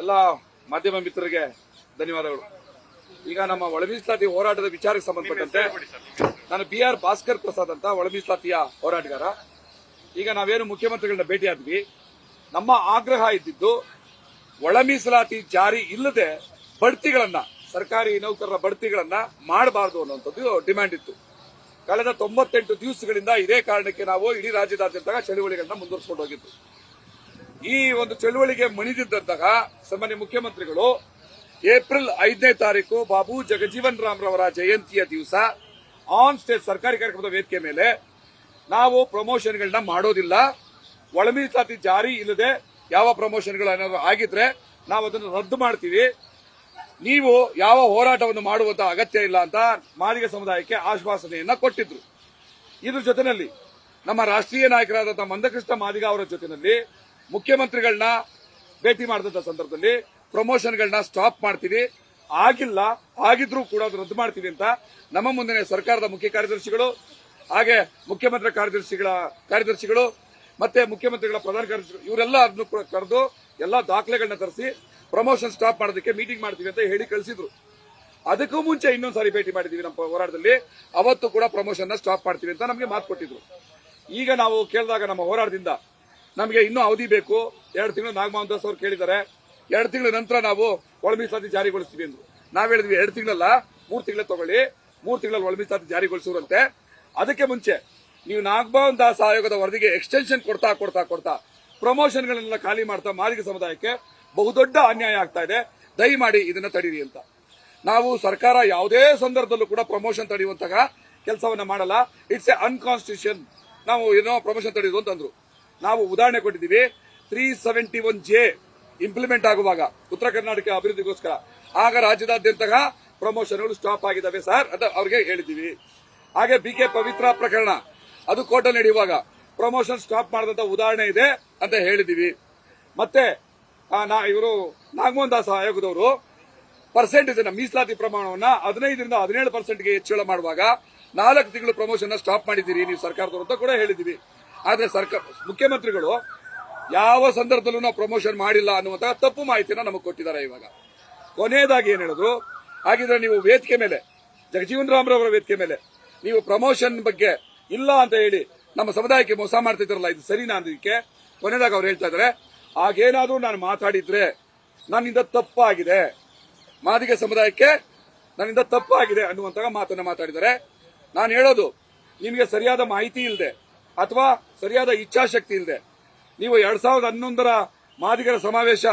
ಎಲ್ಲ ಮಾಧ್ಯಮ ಮಿತ್ರರಿಗೆ ಧನ್ಯವಾದಗಳು. ಈಗ ನಮ್ಮ ಒಳಮೀಸಲಾತಿ ಹೋರಾಟದ ವಿಚಾರಕ್ಕೆ ಸಂಬಂಧಪಟ್ಟಂತೆ ನಾನು ಬಿ ಆರ್ ಭಾಸ್ಕರ್ ಪ್ರಸಾದ್ ಅಂತ ಒಳಮೀಸಲಾತಿಯ ಹೋರಾಟಗಾರ. ಈಗ ನಾವೇನು ಮುಖ್ಯಮಂತ್ರಿಗಳನ್ನ ಭೇಟಿಯಾದ್ವಿ. ನಮ್ಮ ಆಗ್ರಹ ಇದ್ದಿದ್ದು ಒಳಮೀಸಲಾತಿ ಜಾರಿ ಇಲ್ಲದೆ ಬಡ್ತಿಗಳನ್ನ, ಸರ್ಕಾರಿ ನೌಕರರ ಬಡ್ತಿಗಳನ್ನ ಮಾಡಬಾರದು ಅನ್ನುವಂಥದ್ದು ಡಿಮ್ಯಾಂಡ್ ಇತ್ತು. ಕಳೆದ ತೊಂಬತ್ತೆಂಟು ದಿವಸಗಳಿಂದ ಇದೇ ಕಾರಣಕ್ಕೆ ನಾವು ಇಡೀ ರಾಜ್ಯದಾದ್ಯಂತ ಚಳುವಳಿಗಳನ್ನ ಮುಂದುವರಿಸಿಕೊಂಡು ಹೋಗಿದ್ದು. ಈ ಒಂದು ಚಳುವಳಿಗೆ ಮಣಿದಿದ್ದಂತಹ ಸಾಮಾನ್ಯ ಮುಖ್ಯಮಂತ್ರಿಗಳು, ಏಪ್ರಿಲ್ ಐದನೇ ತಾರೀಕು ಬಾಬು ಜಗಜೀವನ್ ರಾಮ್ ರವರ ಜಯಂತಿಯ ದಿವಸ, ಆನ್ ಸ್ಟೇಜ್ ಸರ್ಕಾರಿ ಕಾರ್ಯಕ್ರಮದ ವೇದಿಕೆ ಮೇಲೆ ನಾವು ಪ್ರಮೋಷನ್ಗಳನ್ನ ಮಾಡೋದಿಲ್ಲ. ಒಳಮೀಸಾತಿ ಜಾರಿ ಇಲ್ಲದೆ ಯಾವ ಪ್ರಮೋಷನ್ಗಳು ಏನಾದರೂ ಆಗಿದ್ರೆ ನಾವು ಅದನ್ನು ರದ್ದು ಮಾಡ್ತೀವಿ. ನೀವು ಯಾವ ಹೋರಾಟವನ್ನು ಮಾಡುವಂತಹ ಅಗತ್ಯ ಇಲ್ಲ ಅಂತ ಮಾದಿಗ ಸಮುದಾಯಕ್ಕೆ ಆಶ್ವಾಸನೆಯನ್ನ ಕೊಟ್ಟಿದ್ರು. ಇದ್ರ ಜೊತೆಯಲ್ಲಿ ನಮ್ಮ ರಾಷ್ಟ್ರೀಯ ನಾಯಕರಾದಂತಹ ಮಂದಕೃಷ್ಣ ಮಾದಿಗ ಅವರ ಜೊತೆನಲ್ಲಿ ಮುಖ್ಯಮಂತ್ರಿಗಳನ್ನ ಭೇಟಿ ಮಾಡಿದಂತ ಸಂದರ್ಭದಲ್ಲಿ ಪ್ರಮೋಷನ್ಗಳನ್ನ ಸ್ಟಾಪ್ ಮಾಡ್ತೀವಿ. ಆಗಿಲ್ಲ, ಆಗಿದ್ರೂ ಕೂಡ ರದ್ದು ಮಾಡ್ತೀವಿ ಅಂತ ನಮ್ಮ ಮುಂದಿನ ಸರ್ಕಾರದ ಮುಖ್ಯ ಕಾರ್ಯದರ್ಶಿಗಳು, ಹಾಗೆ ಮುಖ್ಯಮಂತ್ರಿ ಕಾರ್ಯದರ್ಶಿಗಳ ಕಾರ್ಯದರ್ಶಿಗಳು, ಮತ್ತೆ ಮುಖ್ಯಮಂತ್ರಿಗಳ ಪ್ರಧಾನ ಕಾರ್ಯದರ್ಶಿಗಳು, ಇವರೆಲ್ಲ ಅದನ್ನು ಕೂಡ ಕರೆದು ಎಲ್ಲ ದಾಖಲೆಗಳನ್ನ ತರಿಸಿ ಪ್ರಮೋಷನ್ ಸ್ಟಾಪ್ ಮಾಡೋದಕ್ಕೆ ಮೀಟಿಂಗ್ ಮಾಡ್ತೀವಿ ಅಂತ ಹೇಳಿ ಕಳಿಸಿದ್ರು. ಅದಕ್ಕೂ ಮುಂಚೆ ಇನ್ನೊಂದು ಸಾರಿ ಭೇಟಿ ಮಾಡಿದೀವಿ ನಮ್ಮ ಹೋರಾಟದಲ್ಲಿ. ಅವತ್ತು ಕೂಡ ಪ್ರಮೋಷನ್ ಸ್ಟಾಪ್ ಮಾಡ್ತೀವಿ ಅಂತ ನಮಗೆ ಮಾತು ಕೊಟ್ಟಿದ್ರು. ಈಗ ನಾವು ಕೇಳಿದಾಗ ನಮ್ಮ ಹೋರಾಟದಿಂದ ನಮಗೆ ಇನ್ನೂ ಅವಧಿ ಬೇಕು. ಎರಡು ತಿಂಗಳು ನಾಗಮೋಹನ್ ದಾಸ್ ಅವರು ಕೇಳಿದ್ದಾರೆ. ಎರಡು ತಿಂಗಳ ನಂತರ ನಾವು ಒಳ ಮೀಸಲಾತಿ ಜಾರಿಗೊಳಿಸ್ತೀವಿ ಅಂದ್ರು. ನಾವು ಹೇಳಿದ್ವಿ ಎರಡು ತಿಂಗಳಲ್ಲ, ಮೂರು ತಿಂಗಳ ತಗೊಳ್ಳಿ. ಮೂರು ತಿಂಗಳಲ್ಲಿ ಒಳ ಮೀಸಲಾತಿ ಜಾರಿಗೊಳಿಸುವಂತೆ ಅದಕ್ಕೆ ಮುಂಚೆ ನೀವು ನಾಗಮೋಹನ್ ದಾಸ್ ಆಯೋಗದ ವರದಿಗೆ ಎಕ್ಸ್ಟೆನ್ಷನ್ ಕೊಡ್ತಾ ಕೊಡ್ತಾ ಕೊಡ್ತಾ ಪ್ರಮೋಷನ್ಗಳನ್ನೆಲ್ಲ ಖಾಲಿ ಮಾಡ್ತಾ ಮಾದಿಗ ಸಮುದಾಯಕ್ಕೆ ಬಹುದೊಡ್ಡ ಅನ್ಯಾಯ ಆಗ್ತಾ ಇದೆ. ದಯಮಾಡಿ ಇದನ್ನ ತಡೀರಿ ಅಂತ. ನಾವು ಸರ್ಕಾರ ಯಾವುದೇ ಸಂದರ್ಭದಲ್ಲೂ ಕೂಡ ಪ್ರಮೋಷನ್ ತಡೆಯುವಂತಹ ಕೆಲಸವನ್ನ ಮಾಡಲ್ಲ. ಇಟ್ಸ್ ಎ ಅನ್ಕಾನ್ಸ್ಟಿಟ್ಯೂಷನ್ ನಾವು ಏನೋ ಪ್ರಮೋಷನ್ ತಡೆಯೋದು ಅಂತಂದ್ರು. ನಾವು ಉದಾಹರಣೆ ಕೊಟ್ಟಿದ್ದೀವಿ. Three seventy one J implement ಆಗುವಾಗ, ಉತ್ತರ ಕರ್ನಾಟಕ ಅಭಿವೃದ್ಧಿಗೋಸ್ಕರ. ಆಗ ರಾಜ್ಯದಾದ್ಯಂತ ಪ್ರಮೋಷನ್ಗಳು ಸ್ಟಾಪ್ ಆಗಿದ್ದಾವೆ ಸರ್ ಅಂತ ಅವ್ರಿಗೆ ಹೇಳಿದ್ದೀವಿ. ಹಾಗೆ ಬಿ ಕೆ ಪವಿತ್ರ ಪ್ರಕರಣ, ಅದು ಕೋರ್ಟಲ್ಲಿ ನಡೆಯುವಾಗ ಪ್ರಮೋಷನ್ ಸ್ಟಾಪ್ ಮಾಡಿದಂತ ಉದಾಹರಣೆ ಇದೆ ಅಂತ ಹೇಳಿದ್ದೀವಿ. ಮತ್ತೆ ಇವರು ನಾಗಮೋಹನ್ ದಾಸ್ ಆಯೋಗದವರು ಪರ್ಸೆಂಟೇಜ್ ಮೀಸಲಾತಿ ಪ್ರಮಾಣವನ್ನ ಹದಿನೈದರಿಂದ ಹದಿನೇಳು ಪರ್ಸೆಂಟ್ಗೆ ಹೆಚ್ಚಳ ಮಾಡುವಾಗ ನಾಲ್ಕು ತಿಂಗಳು ಪ್ರಮೋಷನ್ ಸ್ಟಾಪ್ ಮಾಡಿದ್ದೀರಿ, ನೀವು ಸರ್ಕಾರದವರು ಅಂತ ಕೂಡ ಹೇಳಿದ್ದೀವಿ. ಆದ್ರೆ ಸರ್ಕಾರ ಮುಖ್ಯಮಂತ್ರಿಗಳು ಯಾವ ಸಂದರ್ಭದಲ್ಲೂ ನಾವು ಪ್ರಮೋಷನ್ ಮಾಡಿಲ್ಲ ಅನ್ನುವಂತಹ ತಪ್ಪು ಮಾಹಿತಿನ ನಮಗೆ ಕೊಟ್ಟಿದ್ದಾರೆ ಇವಾಗ. ಕೊನೆಯದಾಗಿ ಏನ್ ಹೇಳಿದ್ರು, ಹಾಗಿದ್ರೆ ನೀವು ವೇದಿಕೆ ಮೇಲೆ, ಜಗಜೀವನ್ ರಾಮ್ರವರ ವೇದಿಕೆ ಮೇಲೆ ನೀವು ಪ್ರಮೋಷನ್ ಬಗ್ಗೆ ಇಲ್ಲ ಅಂತ ಹೇಳಿ ನಮ್ಮ ಸಮುದಾಯಕ್ಕೆ ಮೋಸ ಮಾಡ್ತಿದ್ರಲ್ಲ, ಇದು ಸರಿನಾ ಅನ್ನೋದಕ್ಕೆ ಕೊನೆಯದಾಗ ಅವ್ರು ಹೇಳ್ತಾ ಇದ್ರೆ ಆಗೇನಾದ್ರೂ ನಾನು ಮಾತಾಡಿದ್ರೆ ನನ್ನಿಂದ ತಪ್ಪಾಗಿದೆ. ಮಾದಿಗ ಸಮುದಾಯಕ್ಕೆ ನನ್ನಿಂದ ತಪ್ಪಾಗಿದೆ ಅನ್ನುವಂತಹ ಮಾತನ್ನ ಮಾತಾಡಿದ್ದಾರೆ. ನಾನು ಹೇಳೋದು, ನಿಮಗೆ ಸರಿಯಾದ ಮಾಹಿತಿ ಇಲ್ಲದೆ ಅಥವಾ ಸರಿಯಾದ ಇಚ್ಛಾಶಕ್ತಿ ಇಲ್ಲದೆ ನೀವು ಎರಡ್ ಸಾವಿರದ ಹನ್ನೊಂದರ ಮಾದಿಗರ ಸಮಾವೇಶ,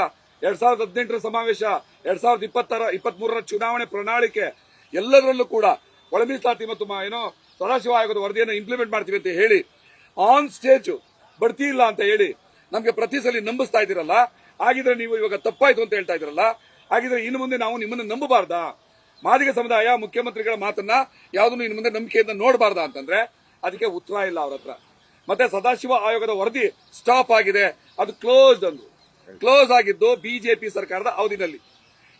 ಎರಡ್ ಸಾವಿರದ ಹದಿನೆಂಟರ ಸಮಾವೇಶ, ಎರಡ್ ಸಾವಿರದ ಇಪ್ಪತ್ತರ, ಇಪ್ಪತ್ಮೂರರ ಚುನಾವಣೆ ಪ್ರಣಾಳಿಕೆ ಎಲ್ಲದರಲ್ಲೂ ಕೂಡ ಒಳಮೀಸಲಾತಿ ಮತ್ತು ಏನೋ ಸದಾಶಿವ ಆಯೋಗದ ವರದಿಯನ್ನು ಇಂಪ್ಲಿಮೆಂಟ್ ಮಾಡ್ತೀವಿ ಅಂತ ಹೇಳಿ ಆನ್ ಸ್ಟೇಜ್ ಬಡ್ತಿ ಇಲ್ಲ ಅಂತ ಹೇಳಿ ನಮಗೆ ಪ್ರತಿ ಸಲ ನಂಬಿಸ್ತಾ ಇದ್ದೀರಲ್ಲ ಆಗಿದ್ರೆ ನೀವು ಇವಾಗ ತಪ್ಪಾಯ್ತು ಅಂತ ಹೇಳ್ತಾ ಇದ್ದೀರಲ್ಲ, ಹಾಗಿದ್ರೆ ಇನ್ನು ಮುಂದೆ ನಾವು ನಿಮ್ಮನ್ನು ನಂಬಬಾರ್ದಾ. ಮಾದಿಗ ಸಮುದಾಯ ಮುಖ್ಯಮಂತ್ರಿಗಳ ಮಾತನ್ನ ಯಾವುದನ್ನು ಇನ್ನು ಮುಂದೆ ನಂಬಿಕೆಯಿಂದ ನೋಡಬಾರ್ದಾ ಅಂತಂದ್ರೆ ಅದಕ್ಕೆ ಉತ್ತರ ಇಲ್ಲ ಅವ್ರ ಮತ್ತೆ ಸದಾಶಿವ ಆಯೋಗದ ವರದಿ ಸ್ಟಾಪ್ ಆಗಿದೆ. ಅದು ಕ್ಲೋಸ್ಡ್ ಅಂದ್ರು. ಕ್ಲೋಸ್ ಆಗಿದ್ದು ಬಿಜೆಪಿ ಸರ್ಕಾರದ ಅವಧಿನಲ್ಲಿ.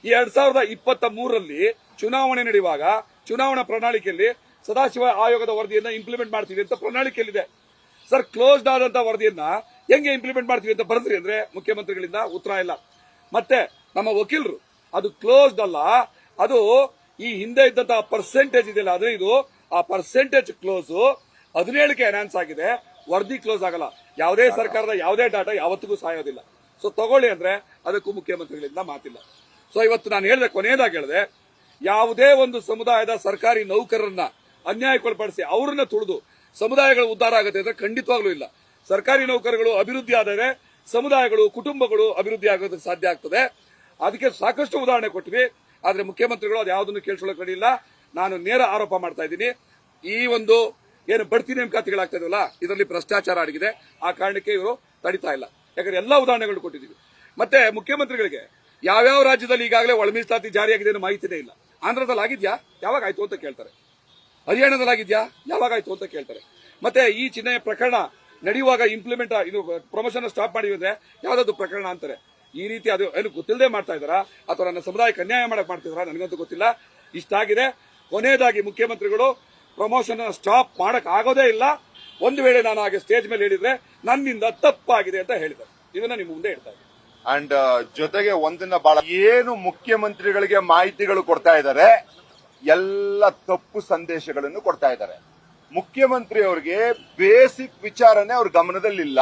ಈ ಎರಡ್ ಸಾವಿರದ ಇಪ್ಪತ್ತ ಮೂರರಲ್ಲಿ ಚುನಾವಣೆ ನಡೆಯುವಾಗ, ಚುನಾವಣಾ ಪ್ರಣಾಳಿಕೆಯಲ್ಲಿ ಸದಾಶಿವ ಆಯೋಗದ ವರದಿಯನ್ನ ಇಂಪ್ಲಿಮೆಂಟ್ ಮಾಡ್ತೀವಿ ಅಂತ ಪ್ರಣಾಳಿಕೆಯಲ್ಲಿದೆ. ಸರ್ ಕ್ಲೋಸ್ಡ್ ಆದಂತ ವರದಿಯನ್ನ ಹೆಂಗೆ ಇಂಪ್ಲಿಮೆಂಟ್ ಮಾಡ್ತೀವಿ ಅಂತ ಬರೆದ್ರಿ ಅಂದ್ರೆ ಮುಖ್ಯಮಂತ್ರಿಗಳಿಂದ ಉತ್ತರ ಇಲ್ಲ. ಮತ್ತೆ ನಮ್ಮ ವಕೀಲರು, ಅದು ಕ್ಲೋಸ್ಡ್ ಅಲ್ಲ, ಅದು ಈ ಹಿಂದೆ ಇದ್ದಂತಹ ಪರ್ಸೆಂಟೇಜ್ ಇದೆಯಲ್ಲ ಇದು ಆ ಪರ್ಸೆಂಟೇಜ್ ಕ್ಲೋಸ್ ಹದಿನೇಳಕ್ಕೆ ಅನೌನ್ಸ್ ಆಗಿದೆ. ವರದಿ ಕ್ಲೋಸ್ ಆಗಲ್ಲ. ಯಾವುದೇ ಸರ್ಕಾರದ ಯಾವುದೇ ಡಾಟಾ ಯಾವತ್ತಿಗೂ ಸಾಯೋದಿಲ್ಲ. ಸೊ ತಗೊಳ್ಳಿ ಅಂದ್ರೆ ಅದಕ್ಕೂ ಮುಖ್ಯಮಂತ್ರಿಗಳಿಂದ ಮಾತಿಲ್ಲ. ಸೊ ಇವತ್ತು ನಾನು ಹೇಳಿದೆ ಕೊನೆಯದಾಗಿ ಹೇಳಿದೆ ಯಾವುದೇ ಒಂದು ಸಮುದಾಯದ ಸರ್ಕಾರಿ ನೌಕರರನ್ನ ಅನ್ಯಾಯಕ್ಕೊಳಪಡಿಸಿ ಅವರನ್ನ ತುಳಿದು ಸಮುದಾಯಗಳು ಉದ್ದಾರ ಆಗುತ್ತೆ ಅಂದ್ರೆ ಖಂಡಿತವಾಗ್ಲೂ ಇಲ್ಲ. ಸರ್ಕಾರಿ ನೌಕರಗಳು ಅಭಿವೃದ್ಧಿ ಆದರೆ ಸಮುದಾಯಗಳು ಕುಟುಂಬಗಳು ಅಭಿವೃದ್ಧಿ ಆಗೋದಕ್ಕೆ ಸಾಧ್ಯ ಆಗ್ತದೆ. ಅದಕ್ಕೆ ಸಾಕಷ್ಟು ಉದಾಹರಣೆ ಕೊಟ್ಟಿವಿ. ಆದ್ರೆ ಮುಖ್ಯಮಂತ್ರಿಗಳು ಅದು ಯಾವುದನ್ನು ಕೇಳಿಸ್ಕೊಳ್ಳೋಕೆ ಕಡಿಲ್ಲ ನಾನು ನೇರ ಆರೋಪ ಮಾಡ್ತಾ ಇದ್ದೀನಿ. ಈ ಒಂದು ಏನು ಬಡ್ತಿ ನೇಮಕಾತಿಗಳಾಗ್ತದಲ್ಲ ಇದರಲ್ಲಿ ಭ್ರಷ್ಟಾಚಾರ ಅಡಗಿದೆ ಆ ಕಾರಣಕ್ಕೆ ಇವರು ತಡಿತಾ ಇಲ್ಲ. ಯಾಕಂದ್ರೆ ಎಲ್ಲಾ ಉದಾಹರಣೆಗಳು ಕೊಟ್ಟಿದ್ದೀವಿ. ಮತ್ತೆ ಮುಖ್ಯಮಂತ್ರಿಗಳಿಗೆ ಯಾವ್ಯಾವ ರಾಜ್ಯದಲ್ಲಿ ಈಗಾಗಲೇ ಒಳ ಮೀಸಲಾತಿ ಜಾರಿಯಾಗಿದೆ ಅನ್ನೋ ಮಾಹಿತಿನೇ ಇಲ್ಲ. ಆಂಧ್ರದಲ್ಲಿ ಆಗಿದ್ಯಾ? ಯಾವಾಗ ಆಯ್ತು ಅಂತ ಕೇಳ್ತಾರೆ. ಹರಿಯಾಣದಲ್ಲಿ ಆಗಿದ್ಯಾ? ಯಾವಾಗ ಆಯ್ತು ಅಂತ ಕೇಳ್ತಾರೆ. ಮತ್ತೆ ಈ ಚಿಹ್ನೆಯ ಪ್ರಕರಣ ನಡೆಯುವಾಗ ಇಂಪ್ಲಿಮೆಂಟ್ ಇದು ಪ್ರಮೋಷನ್ ಸ್ಟಾಪ್ ಮಾಡಿದ್ರೆ ಯಾವ್ದಾದ್ರು ಪ್ರಕರಣ ಅಂತಾರೆ. ಈ ರೀತಿ ಅದು ಏನು ಗೊತ್ತಿಲ್ಲದೆ ಮಾಡ್ತಾ ಇದಾರಾ ಅಥವಾ ನನ್ನ ಸಮುದಾಯಕ್ಕೆ ಅನ್ಯಾಯ ಮಾಡಕ್ ಮಾಡ್ತಿದಾರಾ ನನಗಂತೂ ಗೊತ್ತಿಲ್ಲ. ಇಷ್ಟಾಗಿದೆ. ಕೊನೆಯದಾಗಿ ಮುಖ್ಯಮಂತ್ರಿಗಳು ಪ್ರಮೋಷನ್ ಸ್ಟಾಪ್ ಮಾಡಕ್ ಆಗೋದೇ ಇಲ್ಲ. ಒಂದು ವೇಳೆ ನಾನು ಹಾಗೆ ಸ್ಟೇಜ್ ಮೇಲೆ ಹೇಳಿದ್ರೆ ನನ್ನಿಂದ ತಪ್ಪಾಗಿದೆ ಅಂತ ಹೇಳಿದ್ದಾರೆ. ಇದನ್ನ ನಿಮ್ಮ ಮುಂದೆ ಹೇಳ್ತಾ ಇದ್ದೀನಿ. ಅಂಡ್ ಜೊತೆಗೆ ಒಂದನ್ನ ಬಹಳ ಏನು ಮುಖ್ಯಮಂತ್ರಿಗಳಿಗೆ ಮಾಹಿತಿಗಳು ಕೊಡ್ತಾ ಇದ್ದಾರೆ, ಎಲ್ಲ ತಪ್ಪು ಸಂದೇಶಗಳನ್ನು ಕೊಡ್ತಾ ಇದ್ದಾರೆ. ಮುಖ್ಯಮಂತ್ರಿ ಅವರಿಗೆ ಬೇಸಿಕ್ ವಿಚಾರನೆ ಅವ್ರ ಗಮನದಲ್ಲಿಲ್ಲ.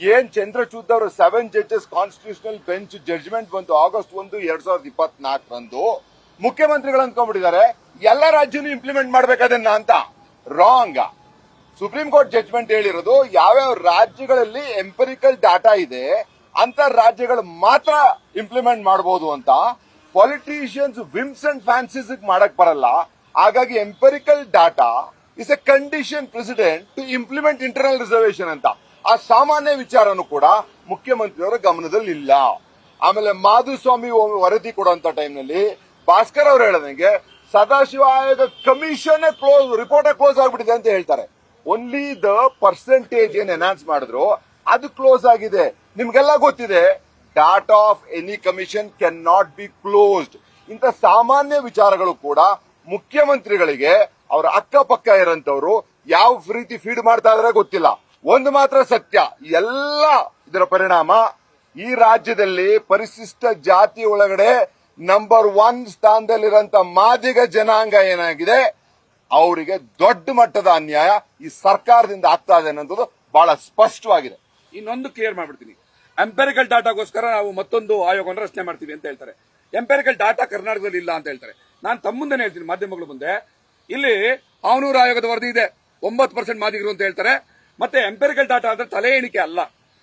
ಏನ್ ಚಂದ್ರಚೂಡ್ ಅವರು seven judges constitutional bench judgment ಬಂತು, ಆಗಸ್ಟ್ ಒಂದು, ಎರಡ್ ಸಾವಿರದ ಇಪ್ಪತ್ನಾಲ್ಕರಂದು. ಮುಖ್ಯಮಂತ್ರಿಗಳು ಅಂದ್ಕೊಂಡ್ಬಿಟ್ಟಿದ್ದಾರೆ, ಎಲ್ಲ ರಾಜ್ಯನೂ ಇಂಪ್ಲಿಮೆಂಟ್ ಮಾಡ್ಬೇಕಾದನ್ನ ಅಂತ. ರಾಂಗ್ ಸುಪ್ರೀಂ ಕೋರ್ಟ್ ಜಡ್ಜ್ಮೆಂಟ್ ಹೇಳಿರೋದು, ಯಾವ್ಯಾವ ರಾಜ್ಯಗಳಲ್ಲಿ ಎಂಪರಿಕಲ್ ಡಾಟಾ ಇದೆ, ಅಂತ ರಾಜ್ಯಗಳು ಮಾತ್ರ ಇಂಪ್ಲಿಮೆಂಟ್ ಮಾಡಬಹುದು ಅಂತ. ಪಾಲಿಟಿಷಿಯನ್ಸ್ ವಿಮ್ಸ್ ಅಂಡ್ ಫ್ಯಾನ್ಸಿಸ್ ಮಾಡಕ್ ಬರಲ್ಲ. ಹಾಗಾಗಿ empirical data is a condition precedent to implement internal reservation ಅಂತ. ಆ ಸಾಮಾನ್ಯ ವಿಚಾರನೂ ಕೂಡ ಮುಖ್ಯಮಂತ್ರಿಯವರ ಗಮನದಲ್ಲಿ ಇಲ್ಲ ಆಮೇಲೆ ಮಾಧುಸ್ವಾಮಿ ವರದಿ ಕೊಡುವಂತ ಟೈಮ್ನಲ್ಲಿ ಭಾಸ್ಕರ್ ಅವರು ಹೇಳದಂಗೆ ಸದಾಶಿವ ಆಯೋಗ ಕಮಿಷನ್ ಕ್ಲೋಸ್ ರಿಪೋರ್ಟ್ ಕ್ಲೋಸ್ ಆಗ್ಬಿಟ್ಟಿದೆ ಅಂತ ಹೇಳ್ತಾರೆ. ಓನ್ಲಿ ದ ಪರ್ಸೆಂಟೇಜ್ ಏನ್ ಅನೌನ್ಸ್ ಮಾಡಿದ್ರು, ಅದು ಕ್ಲೋಸ್ ಆಗಿದೆ. ನಿಮ್ಗೆಲ್ಲ ಗೊತ್ತಿದೆ data of any commission can not be closed ಇಂಥ ಸಾಮಾನ್ಯ ವಿಚಾರಗಳು ಕೂಡ ಮುಖ್ಯಮಂತ್ರಿಗಳಿಗೆ, ಅವರ ಅಕ್ಕಪಕ್ಕ ಇರೋಂಥವ್ರು ಯಾವ ರೀತಿ ಫೀಡ್ ಮಾಡ್ತಾ ಇದ್ರೆ ಗೊತ್ತಿಲ್ಲ. ಒಂದು ಮಾತ್ರ ಸತ್ಯ ಎಲ್ಲ ಇದರ ಪರಿಣಾಮ, ಈ ರಾಜ್ಯದಲ್ಲಿ ಪರಿಶಿಷ್ಟ ಜಾತಿ ಒಳಗಡೆ ನಂಬರ್ ಒನ್ ಸ್ಥಾನದಲ್ಲಿರೋಂಥ ಮಾದಿಗ ಜನಾಂಗ ಏನಾಗಿದೆ? ಅವರಿಗೆ ದೊಡ್ಡ ಮಟ್ಟದ ಅನ್ಯಾಯ ಈ ಸರ್ಕಾರದಿಂದ ಆಗ್ತಾ ಇದೆ ಅನ್ನೋದು ಬಹಳ ಸ್ಪಷ್ಟವಾಗಿದೆ. ಇನ್ನೊಂದು ಕ್ಲಿಯರ್ ಮಾಡ್ಬಿಡ್ತೀನಿ. ಎಂಪೆರಿಕಲ್ ಡಾಟಾಗೋಸ್ಕರ ನಾವು ಮತ್ತೊಂದು ಆಯೋಗವನ್ನು ರಚನೆ ಮಾಡ್ತೀವಿ ಅಂತ ಹೇಳ್ತಾರೆ. ಎಂಪೆರಿಕಲ್ ಡಾಟಾ ಕರ್ನಾಟಕದಲ್ಲಿ ಇಲ್ಲ ಅಂತ ಹೇಳ್ತಾರೆ. ನಾನು ತಮ್ಮ ಮುಂದೆ ಹೇಳ್ತೀನಿ ಮಾಧ್ಯಮಗಳ ಮುಂದೆ. ಇಲ್ಲಿ ಅವನೂರು ಆಯೋಗದ ವರದಿ ಇದೆ. ಒಂಬತ್ತು ಪರ್ಸೆಂಟ್ ಮಾದಿಗರು ಅಂತ ಹೇಳ್ತಾರೆ. ಮತ್ತೆ ಎಂಪೆರಿಕಲ್ ಡಾಟಾ ಅಂದ್ರೆ ತಲೆ ಎಣಿಕೆ ಅಲ್ಲ.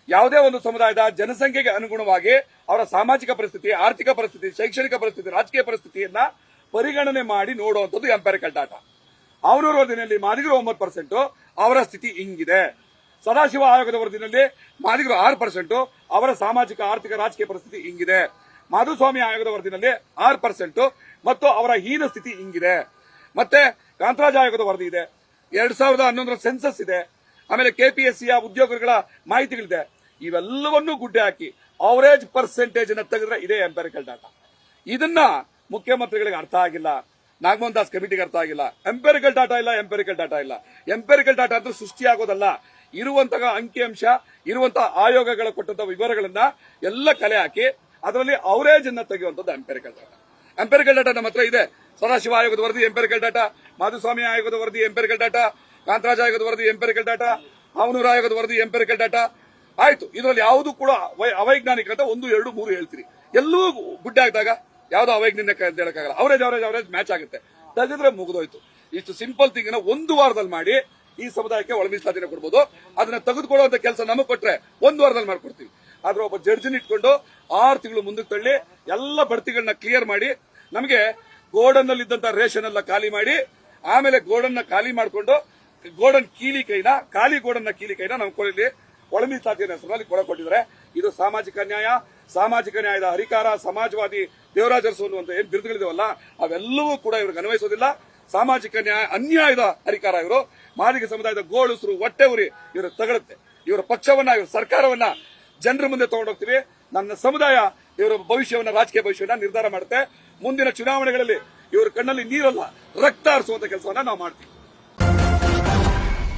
ಯಾವುದೇ ಒಂದು ಸಮುದಾಯದ ಜನಸಂಖ್ಯೆಗೆ ಅನುಗುಣವಾಗಿ ಅವರ ಸಾಮಾಜಿಕ ಪರಿಸ್ಥಿತಿ, ಆರ್ಥಿಕ ಪರಿಸ್ಥಿತಿ, ಶೈಕ್ಷಣಿಕ ಪರಿಸ್ಥಿತಿ, ರಾಜಕೀಯ ಪರಿಸ್ಥಿತಿಯನ್ನ ಪರಿಗಣನೆ ಮಾಡಿ ನೋಡುವಂಥದ್ದು ಎಂಪೆರಿಕಲ್ ಡಾಟಾ ಅವನೂರು ವರದಿನಲ್ಲಿ ಮಾದಿಗರು ಒಂಬತ್ತು ಪರ್ಸೆಂಟ್ ಅವರ ಸ್ಥಿತಿ ಹಿಂಗಿದೆ. ಸದಾಶಿವ ಆಯೋಗದ ವರದಿನಲ್ಲಿ ಮಾದಿಗರು ಆರು ಪರ್ಸೆಂಟ್ ಅವರ ಸಾಮಾಜಿಕ, ಆರ್ಥಿಕ, ರಾಜಕೀಯ ಪರಿಸ್ಥಿತಿ ಹಿಂಗಿದೆ. ಮಾಧುಸ್ವಾಮಿ ಆಯೋಗದ ವರದಿನಲ್ಲಿ ಆರು ಪರ್ಸೆಂಟ್ ಮತ್ತು ಅವರ ಹೀನ ಸ್ಥಿತಿ ಹಿಂಗಿದೆ. ಮತ್ತೆ ಕಾಂತರಾಜ್ ಆಯೋಗದ ವರದಿ ಇದೆ. ಎರಡ್ ಸಾವಿರದ ಹನ್ನೊಂದರ ಸೆನ್ಸಸ್ ಇದೆ. ಆಮೇಲೆ ಕೆಪಿಎಸ್ಸಿಯ ಉದ್ಯೋಗಗಳ ಮಾಹಿತಿಗಳಿದೆ. ಇವೆಲ್ಲವನ್ನೂ ಗುಡ್ಡೆ ಹಾಕಿ ಅವರೇಜ್ ಪರ್ಸೆಂಟೇಜ್ ಅನ್ನ ತೆಗೆದ್ರೆ ಇದೇ ಎಂಪೆರಿಕಲ್ ಡಾಟಾ ಇದನ್ನ ಮುಖ್ಯಮಂತ್ರಿಗಳಿಗೆ ಅರ್ಥ ಆಗಿಲ್ಲ ನಾಗಮೋಹನ್ ದಾಸ್ ಕಮಿಟಿಗೆ ಅರ್ಥ ಆಗಿಲ್ಲ. ಎಂಪೆರಿಕಲ್ ಡಾಟಾ ಇಲ್ಲ ಎಂಪೆರಿಕಲ್ ಡಾಟಾ ಇಲ್ಲ. ಎಂಪೆರಿಕಲ್ ಡಾಟಾ ಅಂದ್ರೆ ಸೃಷ್ಟಿಯಾಗೋದಲ್ಲ. ಇರುವಂತಹ ಅಂಕಿಅಂಶ ಇರುವಂತಹ ಆಯೋಗಗಳ ಕೊಟ್ಟಂತಹ ವಿವರಗಳನ್ನ ಎಲ್ಲ ಕಲೆ ಹಾಕಿ ಅದರಲ್ಲಿ ಅವರೇಜ್ ಅನ್ನ ತೆಗೆಯುವಂತದ್ದು ಎಂಪೆರಿಕಲ್ ಡಾಟಾ ಎಂಪೆರಿಕಲ್ ಡಾಟಾ ನಮ್ಮ ಹತ್ರ ಇದೆ. ಸದಾಶಿವ ಆಯೋಗದ ವರದಿ ಎಂಪೆರಿಕಲ್ ಡಾಟಾ ಮಾಧುಸ್ವಾಮಿ ಆಯೋಗದ ವರದಿ ಎಂಪೆರಿಕಲ್ ಡಾಟಾ ಕಾಂತರಾಜ್ ಆಯೋಗದ ವರದಿ ಎಂಪೆರಿಕಲ್ ಡಾಟಾ ಅವನೂರ ಆಯೋಗದ ವರದಿ ಎಂಪೆರಿಕಲ್ ಡಾಟಾ ಆಯ್ತು, ಇದರಲ್ಲಿ ಯಾವುದು ಕೂಡ ಅವೈ- ಅವೈಜ್ಞಾನಿಕ ಅಂತ ಒಂದು, ಎರಡು, ಮೂರು ಹೇಳ್ತೀರಿ. ಎಲ್ಲೂ ಗುಡ್ಡ ಹಾಕಿದಾಗ ಯಾವ್ದು ಅವೈಜ್ಞಾನಿಕ ಅಂತ ಹೇಳಕ್ಕಾಗಲ್ಲ. ಅವರೇಜ್ ಅವರೇಜ್ ಅವರೇಜ್ ಮ್ಯಾಚ್ ಆಗುತ್ತೆ. ತೆಗೆದ್ರೆ ಮುಗಿದೋಯ್ತು. ಇಷ್ಟು ಸಿಂಪಲ್ ಥಿಂಗ್ ಒಂದು ವಾರದಲ್ಲಿ ಮಾಡಿ ಈ ಸಮುದಾಯಕ್ಕೆ ಒಳ ಮೀಸಲಾತಿನ ಕೊಡ್ಬೋದು. ಅದನ್ನ ತೆಗೆದುಕೊಳ್ಳುವಂತ ಕೆಲಸ ನಮಗೆ ಕೊಟ್ರೆ ಒಂದು ವಾರದಲ್ಲಿ ಮಾಡ್ಕೊಡ್ತೀವಿ. ಆದ್ರೆ ಒಬ್ಬ ಜಡ್ಜಿನ ಇಟ್ಕೊಂಡು ಆರು ತಿಂಗಳು ಮುಂದಕ್ಕೆ ತಳ್ಳಿ ಎಲ್ಲ ಬಡ್ತಿಗಳನ್ನ ಕ್ಲಿಯರ್ ಮಾಡಿ, ನಮಗೆ ಗೋಡನ್ ರೇಷನ್ ಎಲ್ಲ ಖಾಲಿ ಮಾಡಿ, ಆಮೇಲೆ ಗೋಡನ್ನ ಖಾಲಿ ಮಾಡಿಕೊಂಡು ಗೋಡನ್ ಕೀಲಿ ಕೈನ, ಖಾಲಿ ಗೋಡನ್ನ ಕೀಲಿ ಕೈನ ನಮ್ಮ ಕೊಡಲಿ ಒಳ ಮೀಸಲಾತಿಯ ಹೆಸರಲ್ಲಿ ಕೊಡ ಕೊಟ್ಟಿದ್ದಾರೆ. ಇದು ಸಾಮಾಜಿಕ ನ್ಯಾಯ, ಸಾಮಾಜಿಕ ನ್ಯಾಯದ ಹರಿಕಾರ, ಸಮಾಜವಾದಿ ದೇವರಾಜ ಅಂತ ಏನ್ ಬಿರುದುಗಳಿದಾವಲ್ಲ, ಅವೆಲ್ಲವೂ ಕೂಡ ಇವ್ರಿಗೆ ಅನ್ವಯಿಸೋದಿಲ್ಲ. ಸಾಮಾಜಿಕ ನ್ಯಾಯ ಅನ್ಯಾಯದ ಹರಿಕಾರ ಇವರು. ಮಾದಿಗ ಸಮುದಾಯದ ಗೋಳುಸರು ಹೊಟ್ಟೆ ಉರಿ ಇವರು ತಗಳುತ್ತೆ. ಇವರ ಪಕ್ಷವನ್ನ, ಇವರ ಸರ್ಕಾರವನ್ನ ಜನರ ಮುಂದೆ ತಗೊಂಡೋಗ್ತೀವಿ. ನನ್ನ ಸಮುದಾಯ ಇವರ ಭವಿಷ್ಯವನ್ನ, ರಾಜಕೀಯ ಭವಿಷ್ಯವನ್ನ ನಿರ್ಧಾರ ಮಾಡುತ್ತೆ. ಮುಂದಿನ ಚುನಾವಣೆಗಳಲ್ಲಿ ಇವರ ಕಣ್ಣಲ್ಲಿ ನೀರಲ್ಲ, ರಕ್ತ ಹರಿಸುವಂತ ಕೆಲಸವನ್ನ ನಾವು ಮಾಡ್ತೀವಿ.